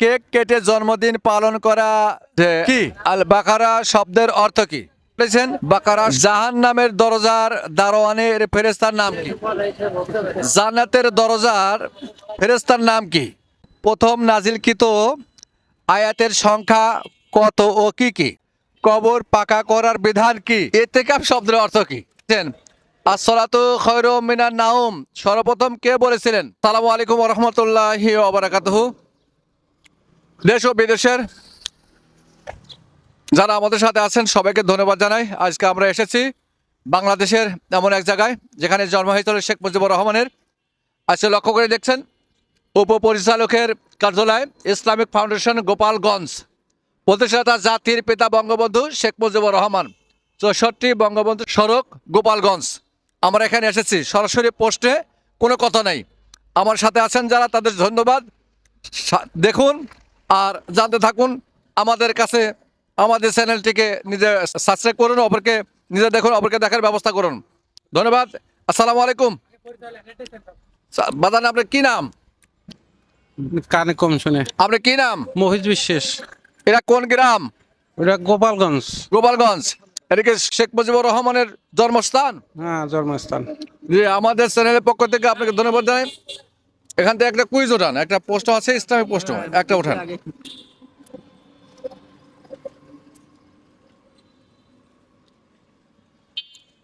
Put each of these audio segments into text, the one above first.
Cake কেটে জন্মদিন পালন করা যে কি? আল বাকারা শব্দের অর্থ কি? বলেছেন? বাকারা জাহান নামের দরজার দারোয়ানের ফেরেস্তার নাম কি? জান্নাতের দরজার ফেরেস্তার নাম কি? প্রথম নাজিলকৃত আয়াতের সংখ্যা কত ও কি কি? কবর পাকা করার বিধান কি? এতেকাপ শব্দের অর্থ কি? আসসালাতু খৈর মিনার নাউম সর্বপ্রথম কে বলেছিলেন? সালামু আলাইকুম রহমতুল্লাহি ওবরাকাতুহু দেশ ও বিদেশের যারা আমাদের সাথে আছেন, সবাইকে ধন্যবাদ জানাই। আজকে আমরা এসেছি বাংলাদেশের এমন এক জায়গায়, যেখানে জন্ম হয়েছিল শেখ মুজিবুর রহমানের। আজকে লক্ষ্য করে দেখছেন, উপপরিচালকের কার্যালয়, ইসলামিক ফাউন্ডেশন, গোপালগঞ্জ। প্রতিষ্ঠাতা জাতির পিতা বঙ্গবন্ধু শেখ মুজিবুর রহমান। চৌষট্টি বঙ্গবন্ধু সড়ক গোপালগঞ্জ। আমরা এখানে এসেছি, সরাসরি পোস্টে কোনো কথা নাই। আমার সাথে আছেন যারা, তাদের ধন্যবাদ। দেখুন আর জানতে থাকুন আমাদের কাছে আমাদের চ্যানেলটিকে নিজে সাবস্ক্রাইব করুন অপরকে নিজে দেখুন অপরকে দেখার ব্যবস্থা করুন। ধন্যবাদ আসসালামু আলাইকুম। বাদান আপনার কি নাম? কানে কম শুনে। আপনার কি নাম? মহিজ বিশ্বাস। এরা কোন গ্রাম? এটা গোপালগঞ্জ। গোপালগঞ্জ। এটা কি শেখ মুজিবুর রহমানের জন্মস্থান? হ্যাঁ জন্মস্থান। যে আমাদের চ্যানেলের পক্ষ থেকে আপনাকে ধন্যবাদ জানাই। এখান থেকে একটা কুইজ ওঠান একটা পোস্ট আছে ইসলামিক পোস্ট একটা ওঠান।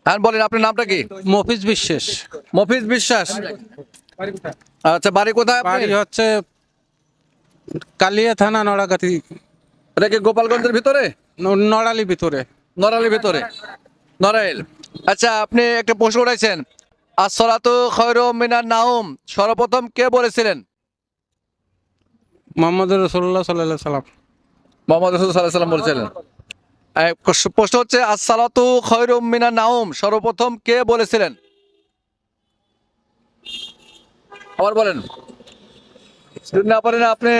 হ্যাঁ বলেন আপনার নামটা কি? মফিজ বিশ্বাস। মফিজ বিশ্বাস। আচ্ছা বাড়ি কোথায়? বাড়ি হচ্ছে কালিয়া থানা নড়াগাতি। এটা কি গোপালগঞ্জের ভিতরে? নড়ালি ভিতরে। নড়াইলের ভিতরে। নড়াইল। আচ্ছা আপনি একটা প্রশ্ন উঠাইছেন আসলাতু খৈর মিনার নাউম সর্বপ্রথম কে বলেছিলেন? মোহাম্মদ রসুল্লাহ সাল্লাহ সাল্লাম মোহাম্মদ রসুল সাল্লাহ সাল্লাম বলেছিলেন। প্রশ্ন- হচ্ছে আসসালাতু মিনার নাউম সর্বপ্রথম কে বলেছিলেন? আবার বলেন। যদি না পারেন আপনি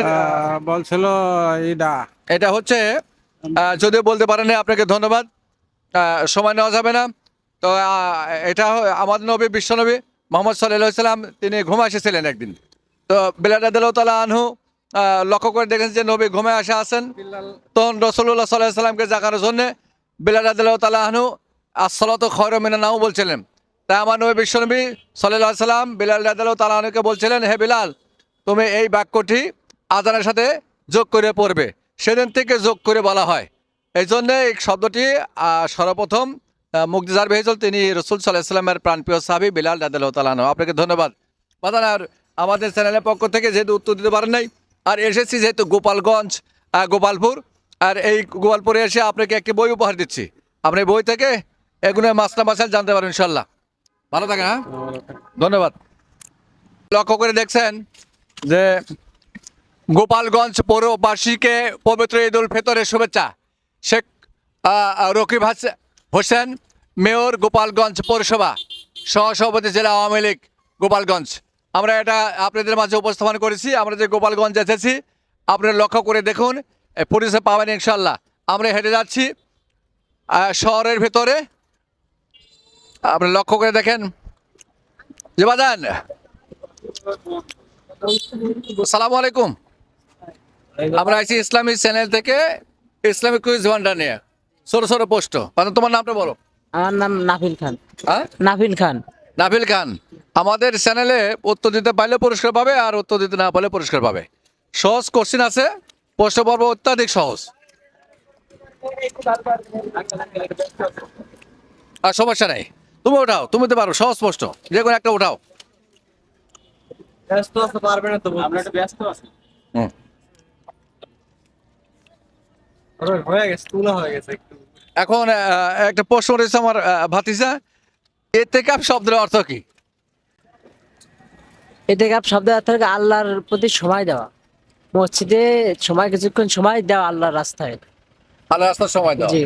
বলছিল এটা হচ্ছে যদিও বলতে পারেন আপনাকে ধন্যবাদ। সময় নেওয়া যাবে না। তো এটা আমাদের নবী বিশ্বনবী মোহাম্মদ সাল্লাহ সাল্লাম, তিনি ঘুমে এসেছিলেন একদিন। তো, বিলাল তালা আনহু লক্ষ্য করে দেখেন যে নবী ঘুমে আসা আছেন। তখন রসল্লাহ সাল্লাহ সাল্লামকে জাগানোর জন্যে বিলাল তালা আনহু আসলত খয়র মিনা নাও বলছিলেন। তাই আমার নবী বিশ্বনবী সাল্লাহ সাল্লাম বিলাল তালা আনহুকে বলছিলেন, হে বিলাল, তুমি এই বাক্যটি আজানের সাথে যোগ করে পড়বে। সেদিন থেকে যোগ করে বলা হয়। এই জন্যে এই শব্দটি সর্বপ্রথম মুক্তিজার ভেজল তিনি রসুল সাল্লাহ সাল্লামের প্রাণপ্রিয় সাহাবি বিলাল রাদাল তালানো আপনাকে ধন্যবাদ। বাদান আর আমাদের চ্যানেলের পক্ষ থেকে যেহেতু উত্তর দিতে পারেন নাই, আর এসেছি যেহেতু গোপালগঞ্জ গোপালপুর, আর এই গোপালপুরে এসে আপনাকে একটি বই উপহার দিচ্ছি। আপনি বই থেকে এগুলো মাসনা মাসাল জানতে পারেন ইনশাল্লাহ ভালো থাকেন হ্যাঁ? ধন্যবাদ। লক্ষ্য করে দেখছেন যে গোপালগঞ্জ পৌরবাসীকে পবিত্র ঈদ উল ফিতরের শুভেচ্ছা। শেখ রকিব হাস- হোসেন, মেয়র গোপালগঞ্জ পৌরসভা, সহসভাপতি জেলা আওয়ামী লীগ গোপালগঞ্জ। আমরা এটা আপনাদের মাঝে উপস্থাপন করেছি, আমরা যে গোপালগঞ্জ এসেছি, আপনারা লক্ষ্য করে দেখুন পরিষেবা পাবেন ইনশাল্লাহ আমরা হেঁটে যাচ্ছি শহরের ভেতরে। আপনারা লক্ষ্য করে দেখেন। যে বাজান সালামু আলাইকুম। আমরা আছি ইসলামী চ্যানেল থেকে ইসলামিক কুইজ ভান্ডার নিয়ে। ছোট ছোট পোস্ট মানে তোমার নামটা বলো। আমার নাম নাফিল খান। হ্যাঁ? নাফিল খান। নাফিল খান। আমাদের চ্যানেলে উত্তর দিতে পারলে পুরস্কার পাবে আর উত্তর দিতে না পারলে পুরস্কার পাবে। সহজ কোশ্চিন আছে। প্রশ্ন পর্ব অত্যাধিক সহজ। আর সমস্যা নাই। তুমি ওঠাও। তুমি তো পারো। সহজ প্রশ্ন। যে কোনো একটা ওঠাও। ব্যস্ত আছে পারবে না তো। আমরা ব্যস্ত আছি। হুম। হয়ে গেছে তুলা হয়ে গেছে একটু। এখন একটা প্রশ্ন রয়েছে আমার ভাতিজা এতে কাপ শব্দের অর্থ কি? এটাকে আপ শব্দ অর্থ আল্লাহর প্রতি সময় দেওয়া। মসজিদে সময় কিছুক্ষণ সময় দেওয়া আল্লাহর রাস্তায়। আল্লাহ রাস্তার সময় দেওয়া। জি।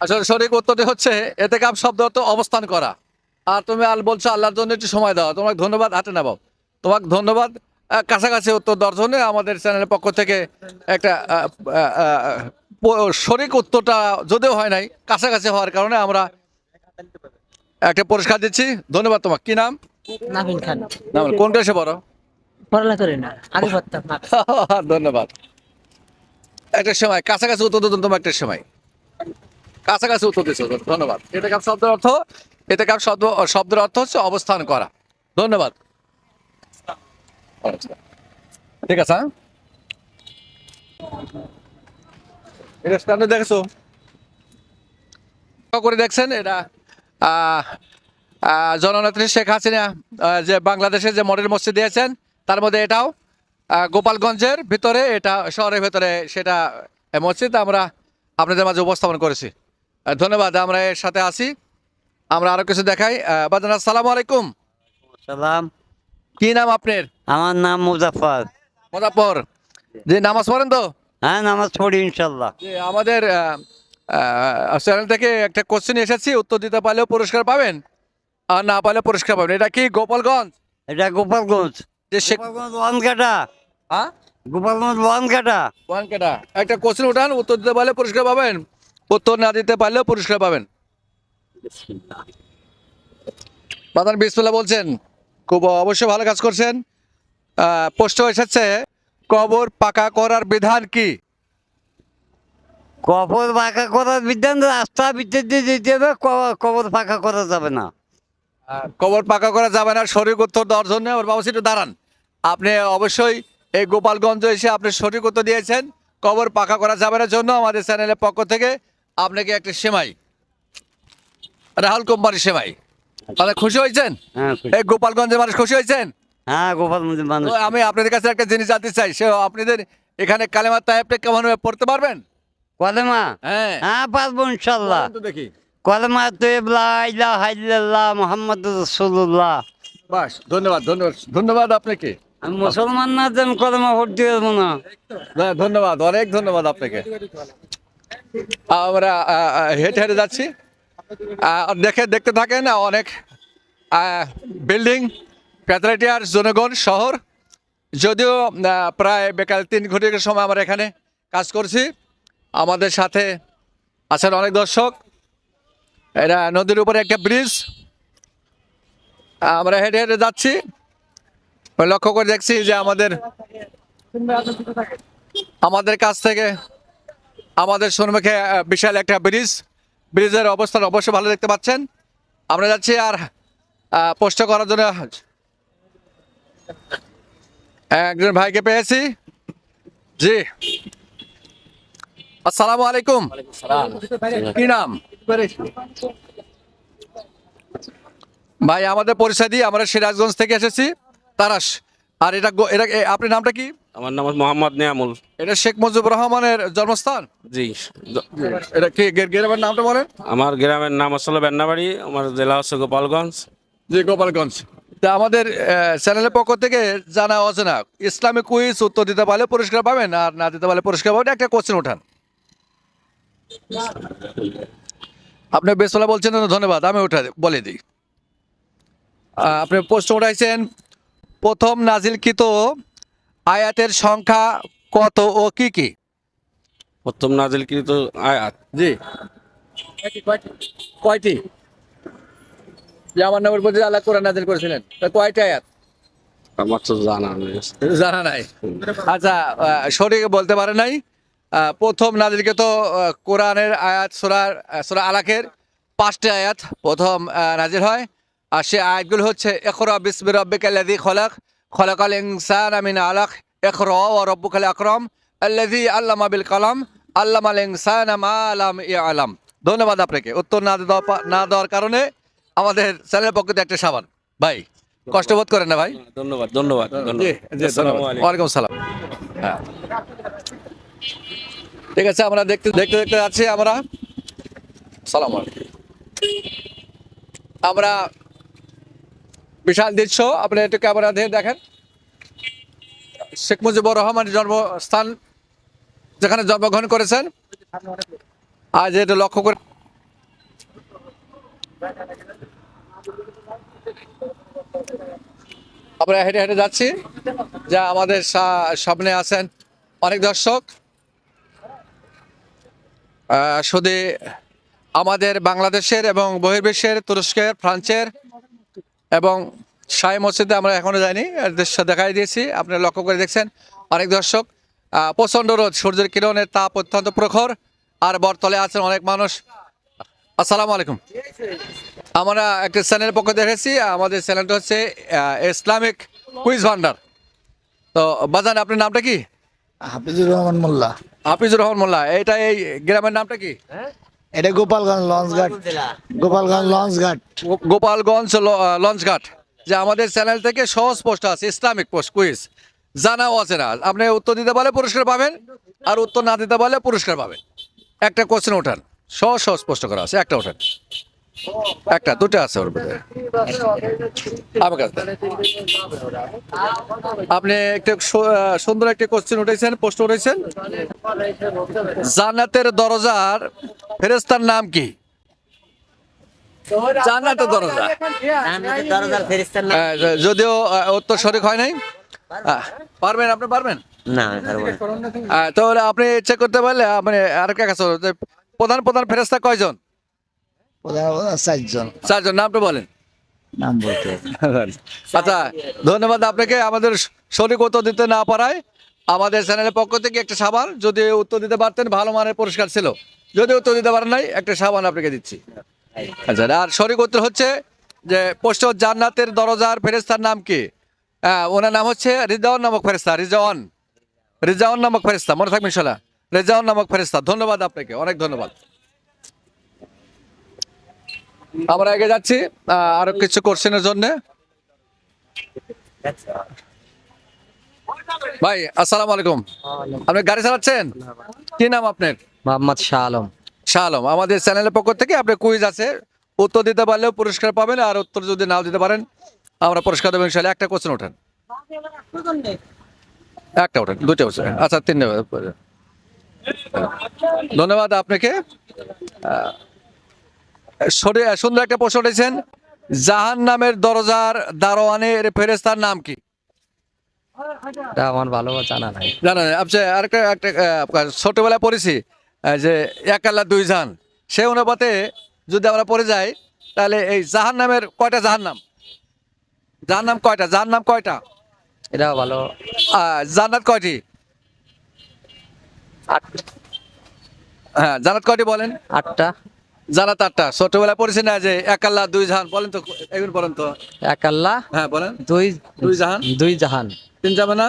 আসলে সঠিক উত্তরটি হচ্ছে এতে কাপ শব্দ অর্থ অবস্থান করা। আর তুমি আল বলছো আল্লাহর জন্য একটু সময় দাও তোমাকে ধন্যবাদ হাতে নেবাও তোমাকে ধন্যবাদ কাছাকাছি উত্তর জন্য আমাদের চ্যানেলের পক্ষ থেকে একটা সঠিক উত্তরটা যদিও হয় নাই কাছাকাছি হওয়ার কারণে আমরা একটা পুরস্কার দিচ্ছি। ধন্যবাদ তোমার কি নাম? নাফিল খান। নাম কোন ক্লাসে পড়ো? পড়ালেখা করি না আগে পড়তাম। ধন্যবাদ। একটা সময় কাছাকাছি উত্তর দিতাম তোমার একটা সময়। কাছাকাছি উত্তর দিচ্ছ ধন্যবাদ। এটা কাপ শব্দের অর্থ? এটা কাপ শব্দ শব্দের অর্থ হচ্ছে অবস্থান করা। ধন্যবাদ। ঠিক আছে হ্যাঁ দেখেছ? করে দেখছেন, এটা জননেত্রী শেখ হাসিনা যে যে মসজিদ দিয়েছেন, তার মধ্যে এটাও গোপালগঞ্জের ভিতরে, এটা শহরের ভিতরে সেটা মসজিদ আমরা আপনাদের মাঝে উপস্থাপন করেছি। ধন্যবাদ, আমরা এর সাথে আছি। আমরা আরও কিছু দেখাই। বাজান আসসালামু আলাইকুম। সালাম কি নাম আপনার? আমার নাম মুজাফর মজাফর যে নামাজ পড়েন তো? হ্যাঁ নামাজ পড়ি ইনশাল্লাহ যে আমাদের চ্যানেল থেকে একটা কোশ্চেন এসেছি উত্তর দিতে পারলেও পুরস্কার পাবেন আর না পারলে পুরস্কার পাবেন। এটা কি গোপালগঞ্জ? এটা গোপালগঞ্জ। যে গোপালগঞ্জ ওয়ানকাটা হ্যাঁ? গোপালগঞ্জ ওয়ানকাটা ওয়ান কেটা একটা কোশ্চেন উঠান উত্তর দিতে পারলে পুরস্কার পাবেন উত্তর না দিতে পারলেও পুরস্কার পাবেন। বাদান বিসমিল্লাহ বলছেন। খুব অবশ্যই ভালো কাজ করছেন। প্রশ্ন এসেছে কবর পাকা করার বিধান কি? কবর পাকা করার বিধান রাস্তা ভিতর দিয়ে যেতে হবে কবর পাকা করা যাবে না। কবর পাকা করা যাবে না সঠিক উত্তর দেওয়ার জন্য ওর বাবা একটু দাঁড়ান। আপনি অবশ্যই এই গোপালগঞ্জ এসে আপনি সঠিক উত্তর দিয়েছেন কবর পাকা করা যাবে না জন্য আমাদের চ্যানেলের পক্ষ থেকে আপনাকে একটা সেমাই রাহুল কোম্পানির সেমাই। তাহলে খুশি হয়েছেন? হ্যাঁ এই গোপালগঞ্জের মানুষ খুশি হয়েছেন? হ্যাঁ গোপালগঞ্জ মানুষ। আমি আপনাদের কাছে একটা জিনিস জানতে চাই সে আপনাদের এখানে কালেমা তাহেবটা কেমন পড়তে পারবেন? কলেমা? হ্যাঁ। হ্যাঁ পারব ইনশাল্লাহ। দেখি। কলেমা তৈবলা ইলাহা ইল্লাল্লাহ মোহাম্মদ রসুল্লাহ বাস ধন্যবাদ ধন্যবাদ ধন্যবাদ আপনাকে। আমি মুসলমান না যেন কলেমা ভর্তি হব না। হ্যাঁ, ধন্যবাদ অনেক ধন্যবাদ আপনাকে। আমরা হেঁটে হেঁটে যাচ্ছি। দেখে দেখতে থাকেন অনেক বিল্ডিং প্যাথলেটিয়ার জনগণ শহর। যদিও প্রায় বেকাল তিন ঘটিকার সময় আমরা এখানে কাজ করছি। আমাদের সাথে আছেন অনেক দর্শক। এটা নদীর উপরে একটা ব্রিজ আমরা হেঁটে হেঁটে যাচ্ছি। লক্ষ্য করে দেখছি যে আমাদের আমাদের কাছ থেকে, আমাদের সন্মুখে বিশাল একটা ব্রিজ ব্রিজের অবস্থান অবশ্যই ভালো দেখতে পাচ্ছেন। আমরা যাচ্ছি আর পোস্ট করার জন্য। একজন ভাইকে পেয়েছি। জি। আসসালামু আলাইকুম। কি নাম? ভাই আমাদের পরিচয় দিই আমরা সিরাজগঞ্জ থেকে এসেছি। তারাস। আর এটা এটা আপনার নামটা কি? আমার নাম মোহাম্মদ নিয়ামুল। এটা শেখ মুজিবুর রহমানের জন্মস্থান? জি। এটা কি গ্রামের নামটা বলেন? আমার গ্রামের নাম আসলে বেন্নাবাড়ি আমার জেলা হচ্ছে গোপালগঞ্জ। জি গোপালগঞ্জ। তা আমাদের চ্যানেলের পক্ষ থেকে জানা অজানা ইসলামিক কুইজ উত্তর দিতে পারলে পুরস্কার পাবেন আর না দিতে পারলে পুরস্কার পাবেন একটা কোশ্চেন উঠান। আপনি বেসলা বলছেন ধন্যবাদ আমি উঠা বলে দিই। আপনি প্রশ্ন উঠাইছেন প্রথম নাজিলকৃত আয়াতের সংখ্যা কত ও কি কি? প্রথম নাজিলকৃত আয়াত। জি। কয়টি যে আমার নামের প্রতি আল্লাহ কোরআন নাজিল করেছিলেন তা কয়টি আয়াত? আমার তো জানা নেই। জানা নাই। আচ্ছা সঠিক বলতে পারে নাই। প্রথম নাজিলকে তো কোরআনের আয়াত সুরার সুরা আলাকের পাঁচটি আয়াত প্রথম নাজিল হয়। আর সে আয়াতগুলো হচ্ছে এখরা বিসমি রব্বিকাল্লাযী খলাক খলাকাল ইনসান আমিন আলাক। এখরা ও রব্বুকাল আকরাম আল্লাযী আল্লামা বিল কালাম আল্লামাল ইনসান মা লাম ইয়ালাম ধন্যবাদ আপনাকে। উত্তর না দেওয়া না দেওয়ার কারণে আমাদের চ্যানেলের পক্ষ থেকে একটা সাবান। ভাই কষ্ট বোধ করেন না ভাই? ধন্যবাদ ধন্যবাদ ধন্যবাদ। ওয়ালাইকুম সালাম। হ্যাঁ। ঠিক আছে আমরা দেখতে দেখতে দেখতে যাচ্ছি আমরা। সালাম। আমরা বিশাল দৃশ্য আপনি একটু ক্যামেরা দিয়ে দেখেন। শেখ মুজিবুর রহমান জন্মস্থান যেখানে জন্মগ্রহণ করেছেন। আজ এটা লক্ষ্য করে আমরা হেঁটে হেঁটে যাচ্ছি। যা আমাদের সামনে আছেন অনেক দর্শক। শুধু আমাদের বাংলাদেশের এবং বহির্বিশ্বের তুরস্কের, ফ্রান্সের এবং শাহী মসজিদে আমরা এখনও যাইনি দৃশ্য দেখাই দিয়েছি। আপনারা লক্ষ্য করে দেখছেন অনেক দর্শক প্রচণ্ড রোদ সূর্যের কিরণের তাপ অত্যন্ত প্রখর আর বরতলে আছেন অনেক মানুষ। আসসালামু আলাইকুম। আমরা একটা চ্যানেলের পক্ষ দেখেছি আমাদের চ্যানেলটা হচ্ছে ইসলামিক কুইজ ভান্ডার। তো বাজান আপনার নামটা কি? হাফিজুর রহমান মোল্লা। হাফিজুর রহমান মোল্লা এটা এই গ্রামের নামটা কি? এটা গোপালগঞ্জ লঞ্চঘাট। গোপালগঞ্জ লঞ্চঘাট। গো- গোপালগঞ্জ লঞ্চঘাট। যে আমাদের চ্যানেল থেকে সহজ পোস্ট আছে, ইসলামিক কুইজ। জানাও আছে না আপনি উত্তর দিতে পারলে পুরস্কার পাবেন, আর উত্তর না দিতে পারলে পুরস্কার পাবেন। একটা কোশ্চেন ওঠান। সহজ সহজ পোস্ট করা আছে। একটা ওঠান। একটা, দুটো আছে ওর মধ্যে। আমার কাছে। আপনি একটা সুন্দর একটা কোশ্চেন উঠেছেন পোস্ট উঠেছেন। জান্নাতের দরজার ফেরেস্তার নাম কি? জান্নাতের দরজা। যদিও আহ, উত্তর সঠিক হয় নাই। পারবেন আপনি পারবেন? না তাহলে আপনি চেক করতে পারলে আপনি আরেকটা কাছে প্রধান প্রধান ফেরেস্তা কয়জন? প্রধান প্রধান চারজন। চারজন নামটা বলেন। নাম বলতে আচ্ছা ধন্যবাদ আপনাকে। আমাদের সঠিক উত্তর দিতে না পারায় আমাদের চ্যানেলের পক্ষ থেকে একটা সাবান যদি উত্তর দিতে পারতেন ভালো মানের পুরস্কার ছিল। যদি উত্তর দিতে পারেন নাই একটা সাবান আপনাকে দিচ্ছি। আচ্ছা আর সঠিক উত্তর হচ্ছে যে পোস্ট জান্নাতের দরজার ফেরেস্তার নাম কি? হ্যাঁ ওনার নাম হচ্ছে রিজাওয়ান নামক ফেরেস্তা রিজাওয়ান। রিজাওয়ান নামক ফেরেস্তা মনে থাকবেন ইনশাল্লাহ রিজাওয়ান নামক ফেরেস্তা ধন্যবাদ আপনাকে, অনেক ধন্যবাদ। আমরা আগে যাচ্ছি আরও কিছু কোশ্চেনের জন্য। ভাই, আসসালামু আলাইকুম। আপনি গাড়ি চালাচ্ছেন? কি নাম আপনার? মোহাম্মদ শাহ আলম। শাহ আলম আমাদের চ্যানেলের পক্ষ থেকে আপনার কুইজ আছে। উত্তর দিতে পারলেও পুরস্কার পাবেন আর উত্তর যদি নাও দিতে পারেন আমরা পুরস্কার দেবো ইনশাল্লাহ একটা কোশ্চেন ওঠেন। একটা ওঠেন দুটো ওঠেন আচ্ছা তিন ধন্যবাদ আপনাকে। সুন্দর একটা প্রশ্ন উঠেছেন। জাহান নামের দরজার দারোয়ানের ফেরেস্তার নাম কি? আমার ভালো জানা নাই। জানা নাই। আপনি আরেকটা একটা ছোটবেলায় পড়েছি। যে এক আল্লাহ দুই জাহান সে অনুপাতে যদি আমরা পড়ে যাই তাহলে এই জাহান নামের কয়টা জাহান নাম জাহান নাম কয়টা? জাহান নাম কয়টা? এটাও ভালো। জান্নাত কয়টি? হ্যাঁ জান্নাত কয়টি বলেন? আটটা। জানাত আটটা। ছোটবেলায় পড়েছি না যে এক আল্লাহ দুই জাহান বলেন তো এগুলো বলেন তো। এক আল্লাহ হ্যাঁ বলেন। দুই দুই জাহান। দুই জাহান। তিন জামানা?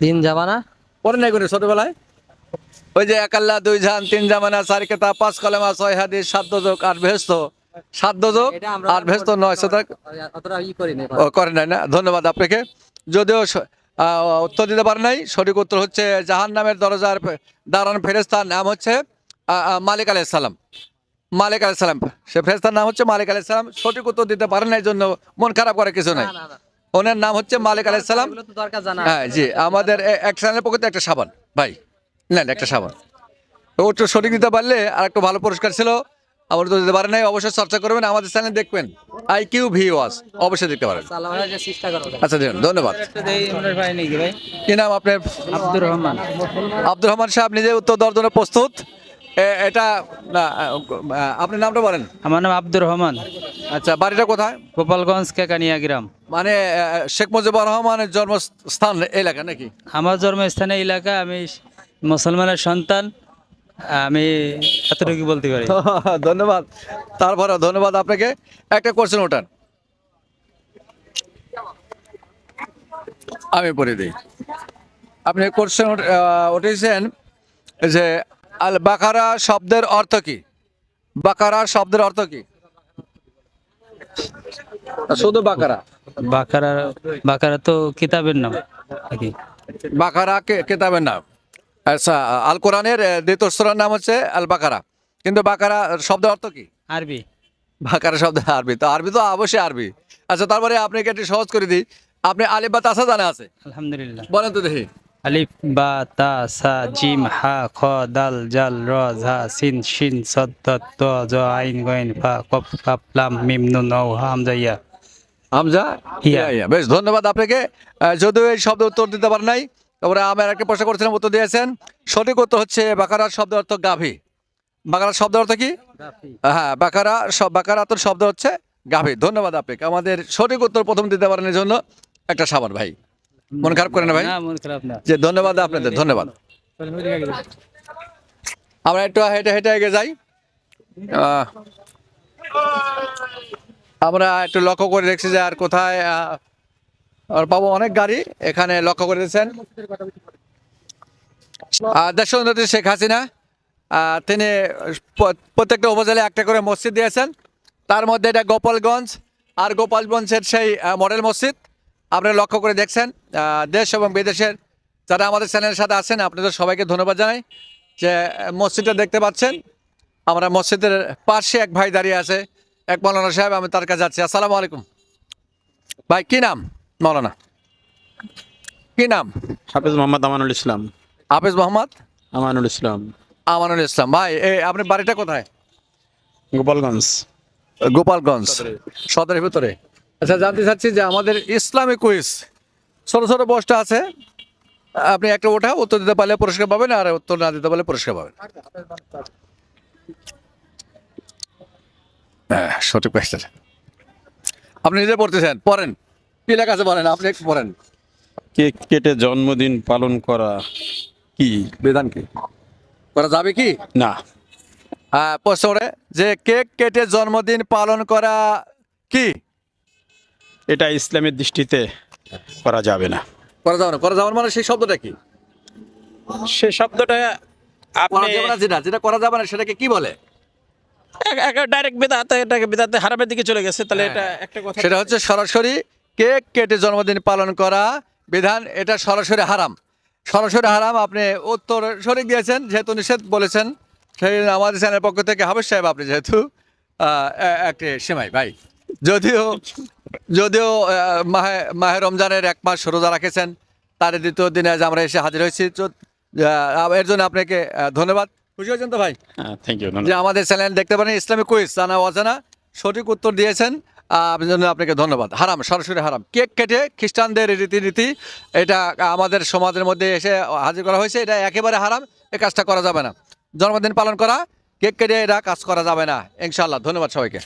তিন জামানা। পড়েন এগুলো ছোটবেলায়। ওই যে এক আল্লাহ দুই জাহান তিন জামানা চার কেতা পাঁচ কলেমা ছয় হাদিস সাত যোগ আট ভেস্ত। সাত আট ভেস্ত নয় শতক করি নাই। না? ধন্যবাদ আপনাকে। যদিও উত্তর দিতে পারেন নাই সঠিক উত্তর হচ্ছে জাহান নামের দরজার দাঁড়ান ফেরেস্তার নাম হচ্ছে মালিক আলাইসালাম মালিক আলাইসালাম সে ফেরেস্তার নাম হচ্ছে মালিক আলাইসালাম সঠিক উত্তর দিতে পারেন নাই জন্য মন খারাপ করে কিছু নাই। ওনার নাম হচ্ছে মালিক আলাইসালাম হ্যাঁ জি আমাদের এক চ্যানেলের পক্ষে একটা সাবান ভাই। নেন একটা সাবান। তো ওটা সঠিক দিতে পারলে আর একটু ভালো পুরস্কার ছিল আমার তো দিতে পারেন নাই অবশ্যই চর্চা করবেন আমাদের চ্যানেল দেখবেন। আই কিউ ভি ওয়াস অবশ্যই দেখতে পারেন। আচ্ছা দেখুন ধন্যবাদ। কি নাম আপনার? আব্দুর রহমান। আব্দুর রহমান সাহেব নিজে উত্তর দেওয়ার জন্য প্রস্তুত। এটা না আপনার নামটা বলেন। আমার নাম আব্দুর রহমান। আচ্ছা বাড়িটা কোথায়? গোপালগঞ্জ কেকানিয়া গ্রাম। মানে শেখ মুজিবুর রহমানের জন্মস্থান এলাকা নাকি? আমার জন্মস্থানীয় এলাকা আমি মুসলমানের সন্তান আমি এতটুকু বলতে পারি। ধন্যবাদ। তারপরে ধন্যবাদ আপনাকে। একটা কোশ্চেন ওঠান। আমি পড়ে দিই। আপনি কোশ্চেন উঠেছেন যে আল বাকারা শব্দের অর্থ কি? বাকারা শব্দের অর্থ কি? শুধু বাকারা। বাকারা বাকারা তো কিতাবের নাম। বাকারা কে- কেতাবের নাম? আচ্ছা আল কোরআনের দ্বিতীয় সূরার নাম হচ্ছে আল বাকারা কিন্তু বাকারা শব্দের অর্থ কি? আরবি। বাকারা শব্দ আরবি। তো আরবি তো অবশ্যই আরবি। আচ্ছা তারপরে আপনাকে একটু সহজ করে দিই। আপনি আলিফ বা তাসা জানা আছে? আলহামদুলিল্লাহ। বলেন তো দেখি। আলিফ বা তা সা জিম হা খ দাল জাল র ঝা সিন শিন সদ ত জ আইন গইন ফা কফ কাপ লাম মিম নুন ও হামজা ইয়া। হামজা। ইয়া, ইয়া। বেশ ধন্যবাদ আপনাকে। যদিও এই শব্দ উত্তর দিতে পার নাই তারপরে আমার একটা প্রশ্ন করছিলাম উত্তর দিয়েছেন। সঠিক উত্তর হচ্ছে বাকারার শব্দ অর্থ গাভী। বাকারার শব্দ অর্থ কি? হ্যাঁ বাকারা সব বাকারাতর শব্দ হচ্ছে গাভী। ধন্যবাদ আপনাকে। আমাদের সঠিক উত্তর প্রথম দিতে পারেন জন্য একটা সাবান ভাই। মন খারাপ করে না ভাই? যে ধন্যবাদ আপনাদের ধন্যবাদ। আমরা একটু হেঁটে হেঁটে এগিয়ে যাই। আমরা একটু লক্ষ্য করে দেখছি যে আর কোথায় আর পাবো অনেক গাড়ি এখানে লক্ষ্য করে দিয়েছেন। দেশ উন্নতি শেখ হাসিনা তিনি প্রত্যেকটা উপজেলায় একটা করে মসজিদ দিয়েছেন। তার মধ্যে এটা গোপালগঞ্জ, আর গোপালগঞ্জের সেই মডেল মসজিদ। আপনারা লক্ষ্য করে দেখছেন দেশ এবং বিদেশের যারা আমাদের চ্যানেলের সাথে আছেন, আপনাদের সবাইকে ধন্যবাদ জানাই যে মসজিদটা দেখতে পাচ্ছেন। আমরা মসজিদের পাশে এক ভাই দাঁড়িয়ে আছে, এক মৌলানা সাহেব, আমি তার কাছে যাচ্ছি। আসসালামু আলাইকুম। ভাই, কি নাম? মৌলানা কি নাম? হাফিজ মোহাম্মদ আমানুল ইসলাম। হাফিজ মোহাম্মদ? আমানুল ইসলাম। আমানুল ইসলাম। ভাই এই আপনার বাড়িটা কোথায়? গোপালগঞ্জ। গোপালগঞ্জ। সদরের। ভিতরে। আচ্ছা জানতে চাচ্ছি যে আমাদের ইসলামিক কুইজ ছোট ছোট পোস্ট আছে। আপনি একটা ওঠা উত্তর দিতে পারলে পুরস্কার পাবেন আর উত্তর না দিতে পারলে পুরস্কার পাবেন। হ্যাঁ, সঠিক আপনি নিজে পড়তেছেন পড়েন। কি লেখা বলেন আপনি একটু পড়েন কেক কেটে জন্মদিন পালন করা কি? বিধান কি? করা যাবে কি? না। হ্যাঁ প্রশ্ন যে কেক কেটে জন্মদিন পালন করা কি? এটা ইসলামের দৃষ্টিতে করা যাবে না। করা যাবে না করা যাবে মানে সেই শব্দটা কি? সে শব্দটা আপনি যেটা যেটা করা যাবে না সেটাকে কি বলে? ডাইরেক্ট বেদাতে এটাকে বেদাতে হারামের দিকে চলে গেছে তাহলে এটা একটা কথা সেটা হচ্ছে সরাসরি কেক কেটে জন্মদিন পালন করা বিধান এটা সরাসরি হারাম। সরাসরি হারাম আপনি উত্তর সঠিক দিয়েছেন যেহেতু নিষেধ বলেছেন সেই আমাদের চ্যানেলের পক্ষ থেকে হাবেশ সাহেব আপনি যেহেতু একটি সেমাই ভাই। যদিও যদিও মাহে মাহে রমজানের এক মাস রোজা রাখেছেন তার দ্বিতীয় দিনে আজ আমরা এসে হাজির হয়েছি। এর জন্য আপনাকে ধন্যবাদ। খুশি হয়েছেন তো ভাই? থ্যাংক ইউ যে আমাদের চ্যানেল দেখতে পারেন ইসলামিক কুইজ জানা অজানা সঠিক উত্তর দিয়েছেন। জন্য আপনাকে ধন্যবাদ। হারাম, সরাসরি হারাম। কেক কেটে খ্রিস্টানদের রীতিনীতি, এটা আমাদের সমাজের মধ্যে এসে হাজির করা হয়েছে, এটা একেবারে হারাম, এ কাজটা করা যাবে না। জন্মদিন পালন করা, কেক কেটে এটা কাজ করা যাবে না। ইনশাল্লাহ ধন্যবাদ সবাইকে।